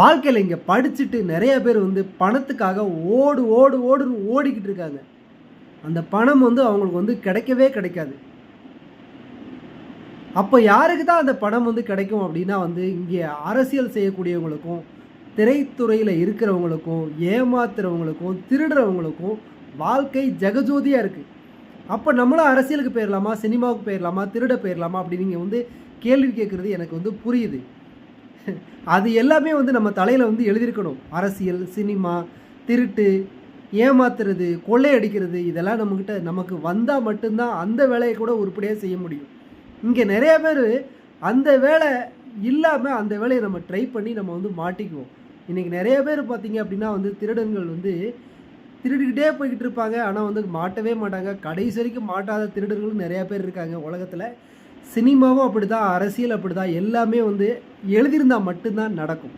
வாழ்க்கையில் இங்கே படிச்சுட்டு நிறைய பேர் வந்து பணத்துக்காக ஓடு ஓடு ஓடுன்னு ஓடிக்கிட்டு இருக்காங்க. அந்த பணம் வந்து அவங்களுக்கு வந்து கிடைக்கவே கிடைக்காது. அப்போ யாருக்கு தான் அந்த பணம் வந்து கிடைக்கும் அப்படின்னா வந்து இங்கே அரசியல் செய்யக்கூடியவங்களுக்கும் திரைத்துறையில் இருக்கிறவங்களுக்கும் ஏமாத்துறவங்களுக்கும் திருடுறவங்களுக்கும் வாழ்க்கை ஜெகஜோதியாக இருக்குது அப்போ நம்மளும் அரசியலுக்கு போயிடலாமா சினிமாவுக்கு போயிடலாமா திருட போயிடலாமா அப்படின்னு நீங்கள் வந்து கேள்வி கேட்குறது எனக்கு வந்து புரியுது. அது எல்லாமே வந்து நம்ம தலையில் வந்து எழுதியிருக்கணும். அரசியல் சினிமா திருட்டு ஏமாத்துறது கொள்ளையடிக்கிறது இதெல்லாம் நம்மக்கிட்ட நமக்கு வந்தால் மட்டும்தான் அந்த வேலையை கூட உருப்படியாக செய்ய முடியும். இங்கே நிறைய பேர் அந்த வேலை இல்லாமல் அந்த வேலையை நம்ம ட்ரை பண்ணி நம்ம வந்து மாட்டிக்குவோம். இன்றைக்கி நிறைய பேர் பார்த்திங்க அப்படின்னா வந்து திருடன்கள் வந்து திருடிக்கிட்டே போய்கிட்டு இருப்பாங்க. ஆனால் வந்து மாட்டவே மாட்டாங்க. கடைசி வரைக்கும் மாட்டாத திருடர்களும் நிறையா பேர் இருக்காங்க உலகத்தில். சினிமாவும் அப்படி தான் அரசியல் அப்படி தான் எல்லாமே வந்து எழுதியிருந்தால் மட்டும்தான் நடக்கும்.